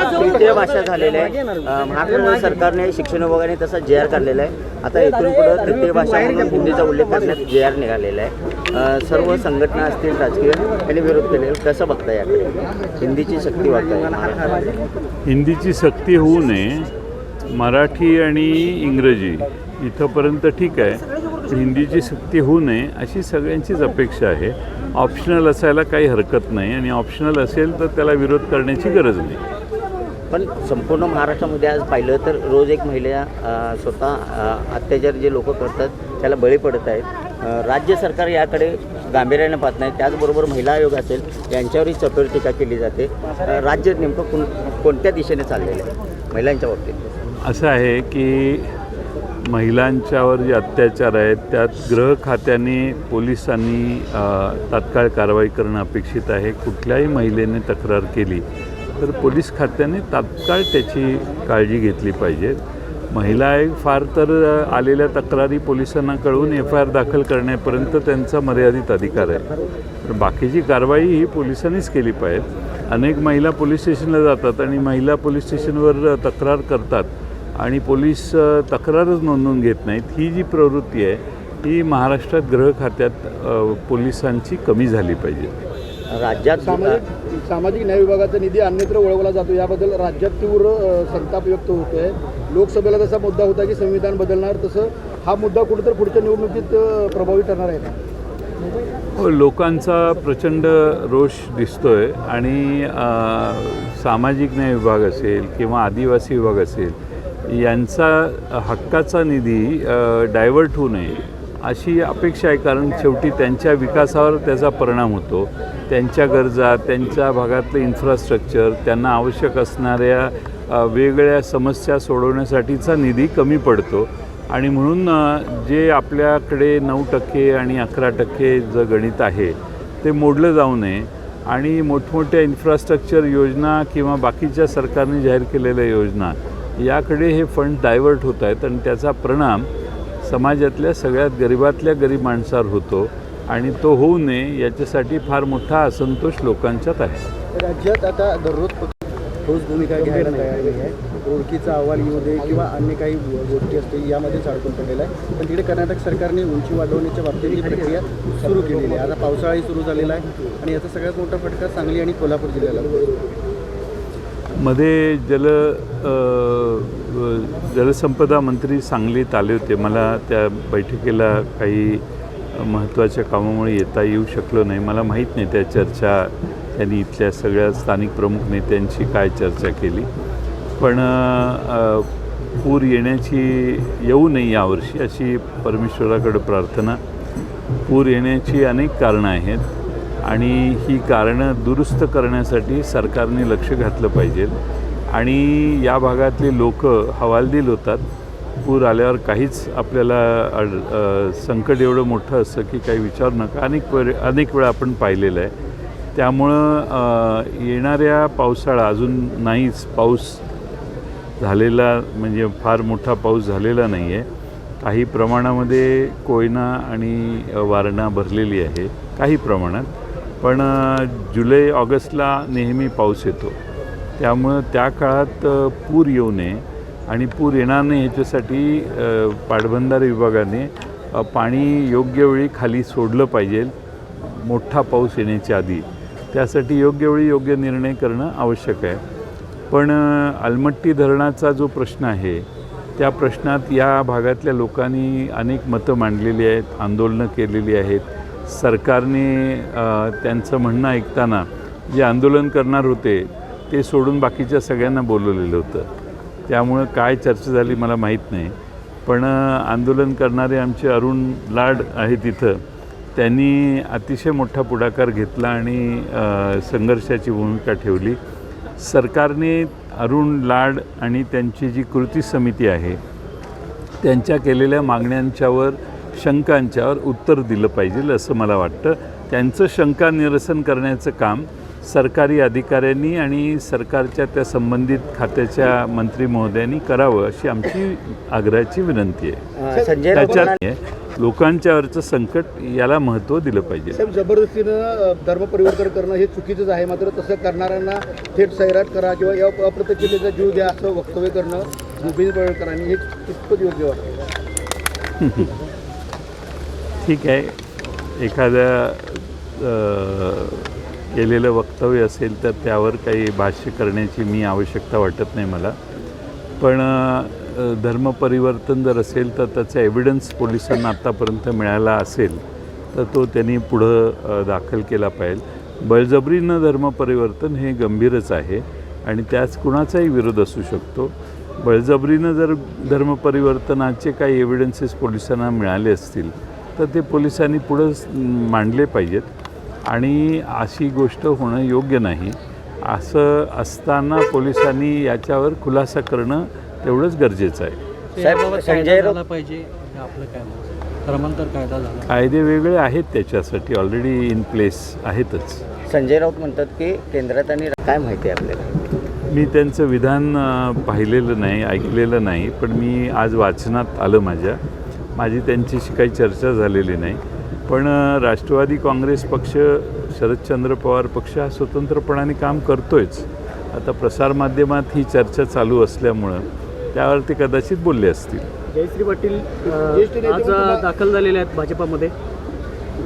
तृतीय भाषा झालेल्या आहे. महाराष्ट्र सरकारने शिक्षण विभागाने तसा जे आर काढलेला आहे. आता इथून पुढं तृतीय भाषा म्हणून हिंदीचा उल्लेख करण्यात जे आर निघालेला आहे. सर्व संघटना असतील राजकीय यांनी विरोध केलेला कसं बघता याकडे? हिंदीची शक्ती वाटत हिंदीची सक्ती होऊ नये मराठी आणि इंग्रजी इथंपर्यंत ठीक आहे. हिंदीची सक्ती होऊ नये अशी सगळ्यांचीच अपेक्षा आहे. ऑप्शनल असायला काही हरकत नाही आणि ऑप्शनल असेल तर त्याला विरोध करण्याची गरज नाही. पण संपूर्ण महाराष्ट्रामध्ये आज पाहिलं तर रोज एक महिला स्वतः अत्याचार जे लोक करतात त्याला बळी पडत आहेत. राज्य सरकार याकडे गांभीर्याने पाहत नाही. त्याचबरोबर महिला आयोग असेल यांच्यावरही चपेर टीका केली जाते. राज्य नेमकं कोण कोणत्या दिशेने चाललेलं आहे? महिलांच्या बाबतीत. असं आहे की महिलांच्यावर जे अत्याचार आहेत त्यात गृह खात्याने पोलिसांनी तात्काळ कारवाई करणं अपेक्षित आहे. कुठल्याही महिलेने तक्रार केली तर पोलीस खात्याने तात्काळ त्याची काळजी घेतली पाहिजे. महिला आयोग फार तर आलेल्या तक्रारी पोलिसांना कळवून एफ आय आर दाखल करण्यापर्यंत त्यांचा मर्यादित अधिकार आहे. तर बाकीची कारवाई ही पोलिसांनीच केली पाहिजे. अनेक महिला पोलीस स्टेशनला जातात आणि महिला पोलीस स्टेशनवर तक्रार करतात आणि पोलीस तक्रारच नोंदवून घेत नाहीत. ही जी प्रवृत्ती आहे ही महाराष्ट्रात गृह खात्यात पोलिसांची कमी झाली पाहिजे. राज्यात सामाजिक सामाजिक न्याय विभागाचा निधी अन्यत्र वळवला जातो. याबद्दल राज्यात तीव्र संताप व्यक्त होतोय. लोकसभेला तसा मुद्दा होता की संविधान बदलणार तसं हा मुद्दा कुठेतरी पुढच्या निवडणुकीत प्रभावी ठरणार आहे का? हो, लोकांचा प्रचंड रोष दिसतोय आणि सामाजिक न्याय विभाग असेल किंवा आदिवासी विभाग असेल यांचा हक्काचा निधी डायव्हर्ट होऊ नये. अशी अपेक्षा आहे कारण शेवटी त्यांच्या विकासावर त्याचा परिणाम होतो. त्यांच्या गरजा त्यांच्या भागातलं इन्फ्रास्ट्रक्चर त्यांना आवश्यक असणाऱ्या वेगळ्या वेगवेगळ्या समस्या सोडवण्यासाठीचा निधी कमी पडतो. आणि म्हणून जे आपल्याकडे नऊ टक्के आणि अकरा टक्के जे गणित आहे ते मोडलं जाऊ नये. आणि मोठमोठ्या इन्फ्रास्ट्रक्चर योजना किंवा बाकीच्या सरकारने जाहीर केलेल्या योजना याकडे हे फंड डायव्हर्ट होत आहेत आणि त्याचा परिणाम समाजातल्या सगळ्यात गरिबातल्या गरीब माणसावर होतो आणि तो होऊ नये याच्यासाठी फार मोठा असंतोष लोकांच्यात आहे. राज्यात आता दररोज ठोस भूमिका घ्यायला तयार नाही आहे. ओळखीचा अहवाल येऊ दे किंवा अन्य काही गोष्टी असतील यामध्येच अडकून पडलेला आहे. पण तिकडे कर्नाटक सरकारने उंची वाढवण्याच्या बाबतीत ही प्रक्रिया सुरू केलेली आहे. आता पावसाळाही सुरू झालेला आहे आणि याचा सगळ्यात मोठा फटका सांगली आणि कोल्हापूर जिल्ह्याला मध्ये जल जलसंपदा मंत्री सांगलीत आले होते. मला त्या बैठकीला काही महत्त्वाच्या कामामुळे येता येऊ शकलो नाही. मला माहीत नाही त्या चर्चा त्यांनी इथल्या सगळ्या स्थानिक प्रमुख नेत्यांची काय चर्चा केली. पण पूर येण्याची येऊ नये यावर्षी अशी परमेश्वराकडे प्रार्थना. पूर येण्याची अनेक कारणं आहेत. आणि ही कारणं दुरुस्त करण्यासाठी सरकारने लक्ष घातलं पाहिजे. आणि या भागातले लोक हवालदिल होतात. पूर आल्यावर काहीच आपल्याला अड संकट एवढं मोठं असतं की काही विचार नका. अनेक वेळ अनेक वेळा आपण पाहिलेलं आहे. त्यामुळं येणाऱ्या पावसाळा अजून नाहीच. पाऊस झालेला म्हणजे फार मोठा पाऊस झालेला नाही आहे काही प्रमाणामध्ये कोयना आणि वारणा भरलेली आहे. काही प्रमाणात. पण जुलै ऑगस्टला नेहमी पाऊस येतो. त्यामुळं त्या काळात पूर येऊ नये आणि पूर येणार नाही ह्याच्यासाठी पाटबंधारे विभागाने पाणी योग्य वेळी खाली सोडलं पाहिजे. मोठा पाऊस येण्याच्या आधी. त्यासाठी योग्य वेळी योग्य निर्णय करणं आवश्यक आहे. पण अलमट्टी धरणाचा जो प्रश्न आहे त्या प्रश्नात या भागातल्या लोकांनी अनेक मतं मांडलेली आहेत आंदोलनं केलेली आहेत. सरकारने त्यांचं म्हणणं ऐकताना जे आंदोलन करणार होते ते सोडून बाकीच्या सगळ्यांना बोलवलेलं होतं. त्यामुळं काय चर्चा झाली मला माहीत नाही. पण आंदोलन करणारे आमचे अरुण लाड आहेत तिथं त्यांनी अतिशय मोठा पुढाकार घेतला आणि संघर्षाची भूमिका ठेवली. सरकारने अरुण लाड आणि त्यांची जी कृती समिती आहे त्यांच्या केलेल्या मागण्यांच्यावर शंकांच्यावर उत्तर दिलं पाहिजे असं मला वाटतं. त्यांचं शंका निरसन करण्याचं काम सरकारी अधिकाऱ्यांनी आणि सरकारच्या त्या संबंधित खात्याच्या मंत्री महोदयांनी करावं अशी आमची आग्रहाची विनंती आहे. त्याच्यात लोकांच्यावरचं संकट याला महत्त्व दिलं पाहिजे. जबरदस्तीनं धर्म परिवर्तन करणं हे चुकीचंच आहे. मात्र तसं करणाऱ्यांना थेट सैराट करा किंवा या अप्रत्यक्षतेचा जीव द्या असं वक्तव्य करणं हे कितपत योग्य वाटतं. ठीक आहे. एखाद्या केलेलं वक्तव्य असेल तर त्यावर काही भाष्य करण्याची मी आवश्यकता वाटत नाही मला. पण धर्मपरिवर्तन जर असेल तर त्याचा एव्हिडन्स पोलिसांना आत्तापर्यंत मिळाला असेल तर तो त्यांनी पुढं दाखल केला पाहिजे. बळजबरीनं धर्मपरिवर्तन हे गंभीरच आहे आणि त्याच कुणाचाही विरोध असू शकतो. बळजबरीनं जर धर्मपरिवर्तनाचे काही एव्हिडन्सेस पोलिसांना मिळाले असतील तर ते पोलिसांनी पुढं मांडले पाहिजेत. आणि अशी गोष्ट होणं योग्य नाही. असं असताना पोलिसांनी याच्यावर खुलासा करणं तेवढंच गरजेचं आहे. साहेब, याबाबत संजय कायदा राऊत- झाला पाहिजे हे आपलं काय मत? धर्मांतर कायदा झाला कायदे वेगळे आहेत त्याच्यासाठी ऑलरेडी इन प्लेस आहेतच. संजय राऊत म्हणतात की केंद्रात आणि काय माहिती आहे आपल्याला? मी त्यांचं विधान पाहिलेलं नाही ऐकलेलं नाही पण मी आज वाचनात आलं माझ्या. माझी त्यांच्याशी काही चर्चा झालेली नाही. पण राष्ट्रवादी काँग्रेस पक्ष शरदचंद्र पवार पक्ष हा स्वतंत्रपणाने काम करतोयच. आता प्रसारमाध्यमात ही चर्चा चालू असल्यामुळं त्यावर ते कदाचित बोलले असतील. जयश्री पाटील आज दाखल झालेले आहेत भाजपामध्ये.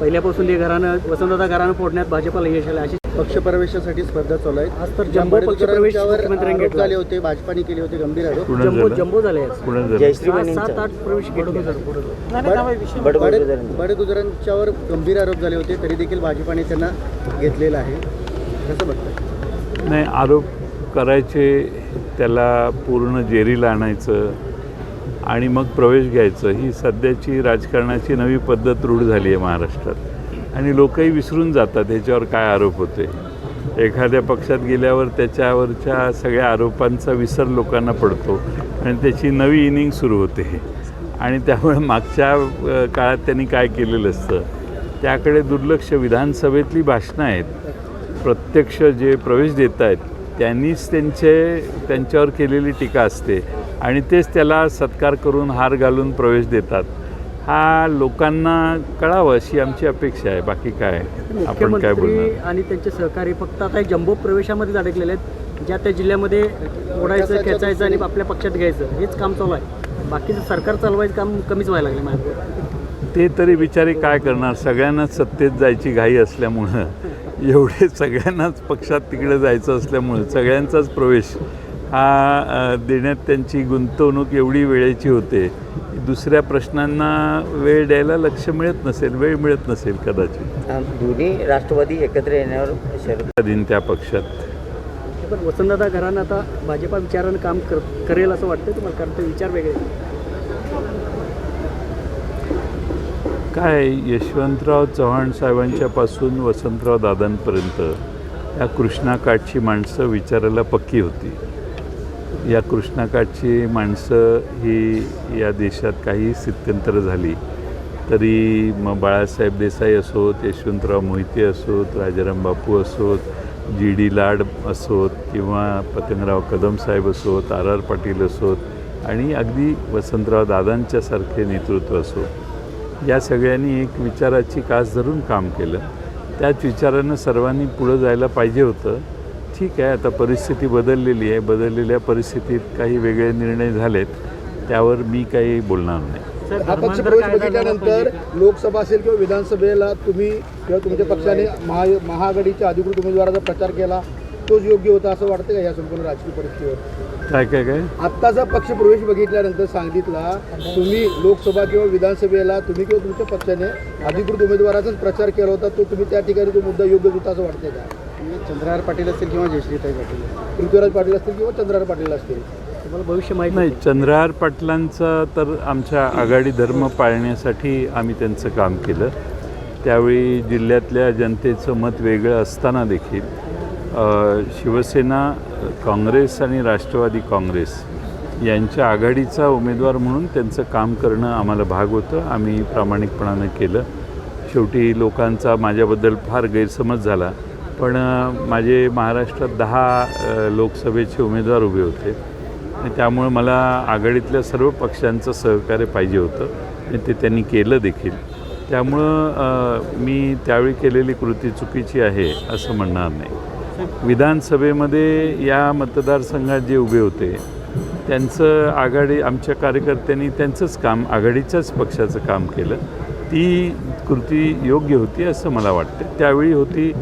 पहिल्यापासून हे घरानं वसंतदादा घरानं फोडण्यात भाजपाला यश आलं. अशी पक्षप्रवेशासाठी स्पर्धा चालू आहे आज तर जम्बो पक्षप्रवेश मुख्यमंत्र्यांनी आरोप घेतला. झाले होते भाजपाने केले होते गंभीर आरोप. जम्बो झालं? जम्बो झाले आज. पुण्यात झालं? जयश्री सात आठ प्रवेश घेतले. बडगुजरांच्यावर गंभीर आरोप झाले होते तरी देखील भाजपाने त्यांना घेतलेलं आहे. कसं बघताय नाही आरोप करायचे त्याला पूर्ण जेरीला आणायचं आणि मग प्रवेश घ्यायचं ही सध्याची राजकारणाची नवी पद्धत रूढ झाली आहे महाराष्ट्रात. आणि लोकही विसरून जातात ह्याच्यावर काय आरोप होते एखाद्या पक्षात गेल्यावर त्याच्यावरच्या सगळ्या आरोपांचा विसर लोकांना पडतो आणि त्याची नवी इनिंग सुरू होते. आणि त्यामुळे मागच्या काळात त्यांनी काय केलेलं असतं? त्याकडे दुर्लक्ष विधानसभेतली भाषणं आहेत. प्रत्यक्ष जे प्रवेश देत आहेत त्यांनीच त्यांचे त्यांच्यावर केलेली टीका असते आणि तेच त्याला सत्कार करून हार घालून प्रवेश देतात. हा लोकांना कळावं अशी आमची अपेक्षा आहे. बाकी काय? आपण काय बोलणार? आणि त्यांचे सहकारी फक्त आता जम्बो प्रवेशामध्ये अडकलेले आहेत. ज्या त्या जिल्ह्यामध्ये ओढायचं खेचायचं आणि आपल्या पक्षात घ्यायचं हेच काम चालू आहे. बाकीचं सरकार चालवायचं काम कमीच व्हायला लागलं माझ्या ते तरी बिचारे काय करणार? सगळ्यांनाच सत्तेत जायची घाई असल्यामुळं एवढे सगळ्यांनाच पक्षात तिकडे जायचं असल्यामुळं सगळ्यांचाच प्रवेश हा देण्यात त्यांची गुंतवणूक एवढी वेळेची होते दुसऱ्या प्रश्नांना वेळ द्यायला लक्ष मिळत नसेल वेळ मिळत नसेल कदाचित. दोन्ही राष्ट्रवादी एकत्र येण्यावर शरद दिन त्या पक्षात. पण वसंतदादा घरानं आता भाजपा विचारानं काम कर करेल असं वाटतं तुम्हाला? कारण ते विचार वेगळे. काय यशवंतराव चव्हाण साहेबांच्यापासून वसंतराव दादांपर्यंत या कृष्णाकाठची माणसं विचारायला पक्की होती? या कृष्णाकाठची माणसं ही या देशात काही स्थित्यंतर झाली. तरी मग बाळासाहेब देसाई असोत यशवंतराव मोहिते असोत राजाराम बापू असोत जी डी लाड असोत किंवा पतंगराव कदम साहेब असोत आर आर पाटील असोत आणि अगदी वसंतराव दादांच्यासारखे नेतृत्व असो. या सगळ्यांनी एक विचाराची कास धरून काम केलं. त्याच विचारानं सर्वांनी पुढं जायला पाहिजे होतं. ठीक आहे आता परिस्थिती बदललेली आहे. बदललेल्या परिस्थितीत काही वेगळे निर्णय झालेत. त्यावर मी काही बोलणार नाही. हा कायदा झाला बघितल्यानंतर. लोकसभा असेल किंवा विधानसभेला तुम्ही किंवा तुमच्या पक्षाने महा महाआघाडीच्या अधिकृत उमेदवाराचा प्रचार केला तोच योग्य होता असं वाटतं का या संपूर्ण राजकीय परिस्थितीवर? काय काय काय? आत्ताचा पक्षप्रवेश बघितल्यानंतर सांगितला तुम्ही लोकसभा किंवा विधानसभेला तुम्ही किंवा तुमच्या पक्षाने अधिकृत उमेदवाराचाच प्रचार केला होता तो तुम्ही त्या ठिकाणी तो मुद्दा योग्य होता असं वाटतंय का? चंद्रहार पाटील असतील किंवा जयश्रीताई पाटील पृथ्वीराज पाटील असतील किंवा चंद्रहार पाटील असतील तुम्हाला भविष्य माहिती नाही चंद्रहार पाटलांचा तर आमच्या आघाडी धर्म पाळण्यासाठी आम्ही त्यांचं काम केलं. त्यावेळी जिल्ह्यातल्या जनतेचं मत वेगळं असताना देखील शिवसेना काँग्रेस आणि राष्ट्रवादी काँग्रेस यांच्या आघाडीचा उमेदवार म्हणून त्यांचं काम करणं आम्हाला भाग होतं. आम्ही प्रामाणिकपणानं केलं. शेवटी लोकांचा माझ्याबद्दल फार गैरसमज झाला. पण माझे महाराष्ट्रात दहा लोकसभेचे उमेदवार उभे होते. आणि त्यामुळं मला आघाडीतल्या सर्व पक्षांचं सहकार्य पाहिजे होतं. आणि ते त्यांनी केलं देखील. त्यामुळं मी त्यावेळी केलेली कृती चुकीची आहे असं म्हणणार नाही. विधानसभेमध्ये या मतदारसंघात जे उभे होते त्यांचं आघाडी आमच्या कार्यकर्त्यांनी त्यांचंच काम आघाडीच्याच पक्षाचं काम केलं. ती कृती योग्य होती असं मला वाटतं. त्यावेळी होती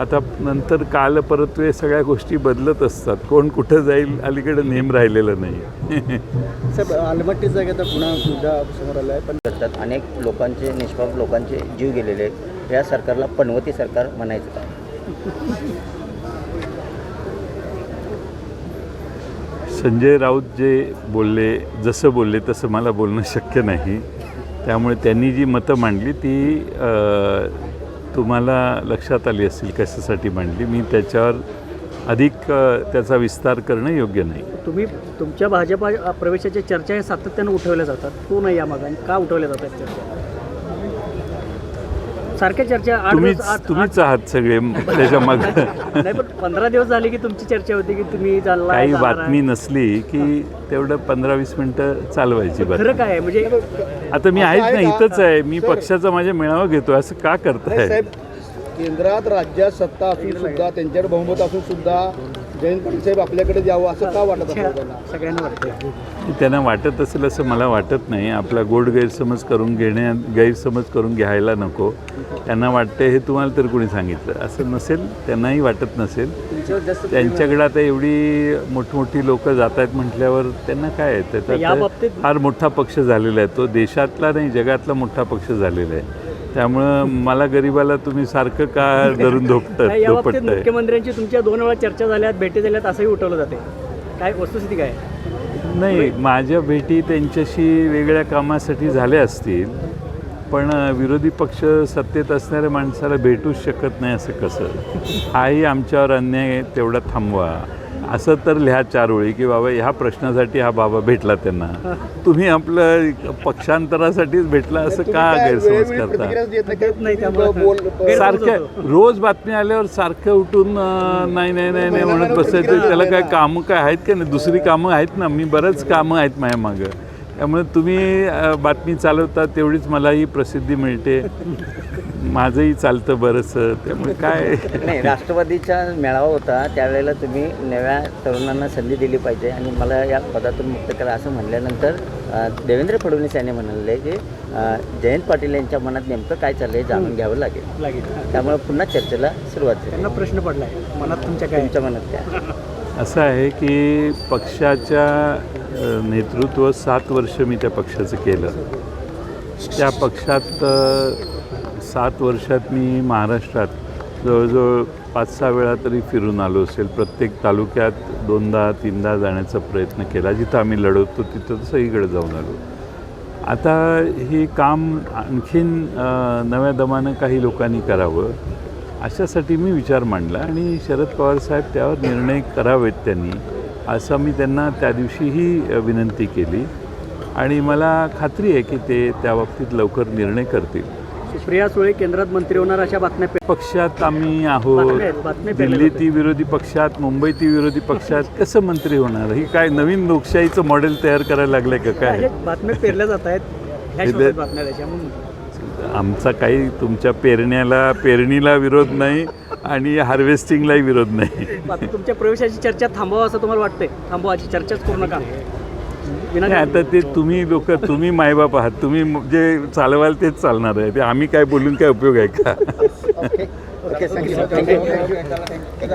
आता नंतर काल परत्वे सगळ्या गोष्टी बदलत असतात. कोण कुठं जाईल अलीकडे नेम राहिलेलं नाही. साहेब आलमट्टी जागा आता पुन्हा मुद्दा समोर आला आहे पण करतात. अनेक लोकांचे निष्पाप लोकांचे जीव गेलेले आहेत. या सरकारला पनवती सरकार म्हणायचं. का संजय राऊत जे बोलले जसं बोलले तसं मला बोलणं शक्य नाही. त्यामुळे त्यांनी जी मतं मांडली ती तुम्हाला लक्षात आली असतील कशासाठी मांडली मी त्याच्यावर अधिक त्याचा विस्तार करणं योग्य नाही. तुम्ही तुमच्या भाजपा प्रवेशाच्या चर्चा या सातत्यानं उठवल्या जातात तो नाही या मागाने का उठवल्या जातात चर्चा? सारख्या चर्चा आठ तुम्हीच दिवस आठ- तुम्हीच आहात सगळे त्याच्या मग आठ- नाही पण पंधरा दिवस झाले की तुमची चर्चा होती की तुम्ही चालला काही बातमी नसली की तेवढं पंधरा वीस मिनटं चालवायची खरं बातमी. काय आहे? म्हणजे आता मी आहेच आहे ना? इथंच आहे. मी. पक्षाचा माझ्या मेळावा घेतो. असं का नाही करताय? साहेब केंद्रात राज्यात सत्ता असून सुद्धा त्यांच्याकडे बहुमत असून सुद्धा जयंत पाटील साहेब आपल्याकडे द्यावं असं का वाटत असेल त्यांना? सगळ्यांना वाटतं त्यांना वाटत असेल असं मला वाटत नाही. आपला गोड गैरसमज करून घेण्या गैरसमज करून घ्यायला नको. त्यांना वाटते हे तुम्हाला तर कोणी सांगितलं. असं नसेल त्यांनाही वाटत नसेल. त्यांच्याकडे आता एवढी मोठमोठी लोक जात आहेत म्हटल्यावर त्यांना काय आहे? या बाबतीत- फार मोठा पक्ष झालेला आहे. तो देशातला नाही जगातला मोठा पक्ष झालेला आहे. त्यामुळं मला गरिबाला तुम्ही सारखं का धरून नाही, या बाबतीत मुख्यमंत्र्यांची तुमच्या दोन वेळा चर्चा झाल्यात भेटी झाल्यात असंही उठवलं जाते. काय वस्तुस्थिती काय? आहे? नाही माझ्या भेटी त्यांच्याशी वेगळ्या कामासाठी झाल्या असतील पण अ, विरोधी पक्ष सत्तेत असणाऱ्या माणसाला भेटूच शकत नाही असं कसं? हाही आमच्यावर अन्याय तेवढा थांबवा. असं तर लिहा चार ओळी की बाबा ह्या प्रश्नासाठी हा बाबा भेटला त्यांना. तुम्ही आपलं पक्षांतरासाठीच भेटला असं का गैरसमज करता? प्रतिक्रिया देत नाही देत नाही त्यामुळे. बोल- बोल- सारखं रोज बातमी आल्यावर सारखं उठून नाही नाही नाही नाही म्हणत बसायचं त्याला काय कामं काय आहेत का नाही? दुसरी कामं आहेत ना. मी बरंच कामं आहेत माझ्या मागं. त्यामुळे तुम्ही बातमी चालवता तेवढीच मलाही प्रसिद्धी मिळते. माझंही चालतं बरंचसं त्यामुळे काय? नाही राष्ट्रवादीचा मेळावा होता त्यावेळेला तुम्ही नव्या तरुणांना संधी दिली पाहिजे आणि मला या पदातून मुक्त करा असं म्हणल्यानंतर देवेंद्र फडणवीस यांनी म्हणाले की जयंत पाटील यांच्या मनात नेमकं काय चाललंय जाणून घ्यावं लागेल. लागेल. त्यामुळे पुन्हा चर्चेला सुरुवात झाली. त्यांना प्रश्न पडलाय. मनात तुमच्या काय? तुमच्या मनात काय? असं आहे की पक्षाच्या नेतृत्व सात वर्ष मी त्या पक्षाचं केलं. त्या पक्षात सात वर्षात मी महाराष्ट्रात जवळजवळ पाच सहा वेळा तरी फिरून आलो असेल. प्रत्येक तालुक्यात दोनदा तीनदा जाण्याचा प्रयत्न केला. जिथं आम्ही लढवतो तिथं सगळीकडे जाऊन आलो. आता हे काम आणखीन नव्या दमानं काही लोकांनी करावं अशासाठी मी विचार मांडला आणि शरद पवार साहेब त्यावर निर्णय करावेत त्यांनी असं मी त्यांना त्या दिवशीही विनंती केली. आणि मला खात्री आहे की ते त्या बाबतीत लवकर निर्णय करतील. सुप्रिया सुळे केंद्रात मंत्री होणार अशा बातम्या पे- पक्षात आम्ही बातम्या आहोत बातम्या पेरल्या दिल्ली. ती विरोधी पक्षात मुंबई ती विरोधी पक्षात कसं मंत्री होणार? ही काय नवीन लोकशाहीचं मॉडेल तयार करायला लागलंय का काय? बातम्या पेरल्या जात आहेत. ह्या हे शोधात ते- बातम्या त्याच्या म्हणून आमचा काही तुमच्या पेरण्याला पेरणीला विरोध नाही आणि हार्वेस्टिंगलाही विरोध नाही. तुमच्या प्रवेशाची चर्चा थांबवा असं तुम्हाला वाटतंय? थांबवाची चर्चाच करू नका. नाही, आता ते तुम्ही लोक तुम्ही मायबाप आहात. तुम्ही जे चालवाल तेच चालणार आहे. ते आम्ही काय बोलून काय उपयोग आहे का?